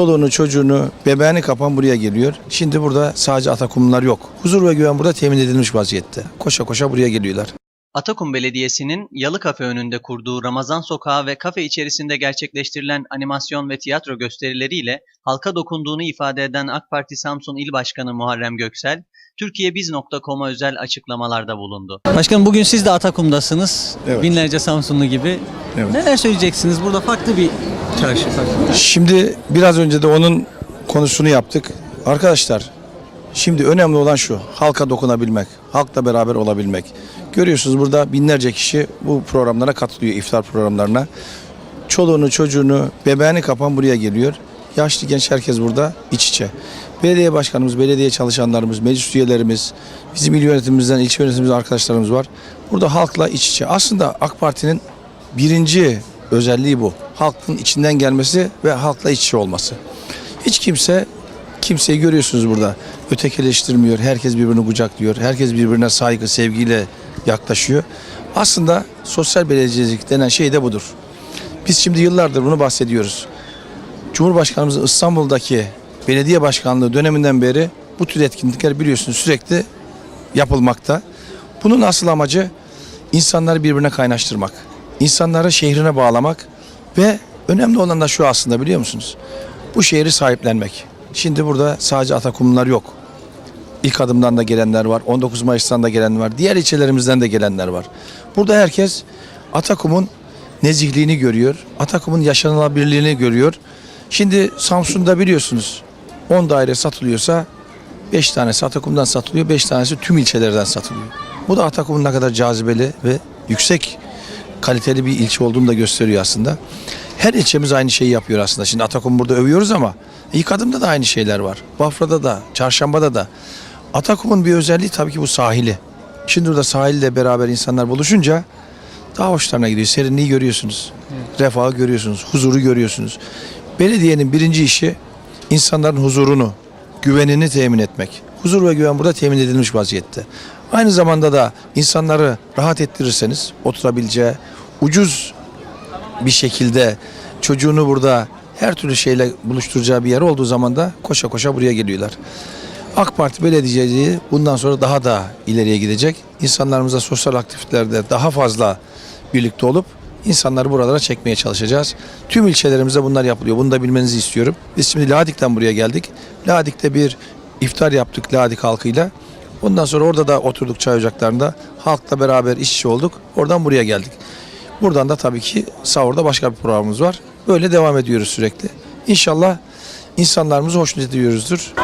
çoluğunu çocuğunu bebeğini kapan buraya geliyor. Şimdi burada sadece Atakumlular yok. Huzur ve güven burada temin edilmiş vaziyette. Koşa koşa buraya geliyorlar. Atakum Belediyesi'nin Yalı Kafe önünde kurduğu Ramazan Sokağı ve kafe içerisinde gerçekleştirilen animasyon ve tiyatro gösterileriyle halka dokunduğunu ifade eden AK Parti Samsun İl Başkanı Muharrem Göksel, TürkiyeBiz.com'a özel açıklamalarda bulundu. Başkanım bugün siz de Atakum'dasınız. Evet. Binlerce Samsunlu gibi. Evet. Neler söyleyeceksiniz? Burada farklı bir Şimdi biraz önce de onun konusunu yaptık. Arkadaşlar şimdi önemli olan şu. Halka dokunabilmek. Halkla beraber olabilmek. Görüyorsunuz burada binlerce kişi bu programlara katılıyor. iftar programlarına. Çoluğunu çocuğunu bebeğini kapan buraya geliyor. Yaşlı genç herkes burada iç içe. Belediye başkanımız, belediye çalışanlarımız, meclis üyelerimiz, bizim il yönetimimizden, ilçe yönetimimizden arkadaşlarımız var. Burada halkla iç içe. Aslında AK Parti'nin birinci özelliği bu. Halkın içinden gelmesi ve halkla iç içe olması. Hiç kimse kimseyi görüyorsunuz burada. Ötekileştirmiyor. Herkes birbirini kucaklıyor. Herkes birbirine saygı, sevgiyle yaklaşıyor. Aslında sosyal belediyecilik denen şey de budur. Biz şimdi yıllardır bunu bahsediyoruz. Cumhurbaşkanımızın İstanbul'daki belediye başkanlığı döneminden beri bu tür etkinlikler biliyorsunuz sürekli yapılmakta. Bunun asıl amacı insanları birbirine kaynaştırmak. insanları şehrine bağlamak ve önemli olan da şu aslında biliyor musunuz? Bu şehri sahiplenmek. Şimdi burada sadece Atakumlular yok. İlk adımdan da gelenler var. 19 Mayıs'tan da gelen var. Diğer ilçelerimizden de gelenler var. Burada herkes Atakum'un nezihliğini görüyor. Atakum'un yaşanılabilirliğini görüyor. Şimdi Samsun'da biliyorsunuz 10 daire satılıyorsa 5 tanesi Atakum'dan satılıyor, 5 tanesi tüm ilçelerden satılıyor. Bu da Atakum'un ne kadar cazibeli ve yüksek kaliteli bir ilçe olduğunu da gösteriyor aslında. Her ilçemiz aynı şeyi yapıyor aslında. Şimdi Atakum burada övüyoruz ama ilk adımda da aynı şeyler var. Bafra'da da, Çarşamba'da da. Atakum'un bir özelliği tabii ki bu sahili. Şimdi burada sahille beraber insanlar buluşunca daha hoşlarına gidiyor. Serinliği görüyorsunuz. Refahı görüyorsunuz. Huzuru görüyorsunuz. Belediyenin birinci işi insanların huzurunu, güvenini temin etmek. Huzur ve güven burada temin edilmiş vaziyette. Aynı zamanda da insanları rahat ettirirseniz oturabileceği, ucuz bir şekilde çocuğunu burada her türlü şeyle buluşturacağı bir yer olduğu zaman da koşa koşa buraya geliyorlar. AK Parti belediyeciliği bundan sonra daha da ileriye gidecek. İnsanlarımıza sosyal aktivitelerde daha fazla birlikte olup insanları buralara çekmeye çalışacağız. Tüm ilçelerimizde bunlar yapılıyor. Bunu da bilmenizi istiyorum. Biz şimdi Ladik'ten buraya geldik. Ladik'te bir iftar yaptık Ladik halkıyla. Ondan sonra orada da oturduk çay ocaklarında. Halkla beraber iş içe olduk. Oradan buraya geldik. Buradan da tabii ki sahurda başka bir programımız var. Böyle devam ediyoruz sürekli. İnşallah insanlarımızı hoşnut ediyoruzdur.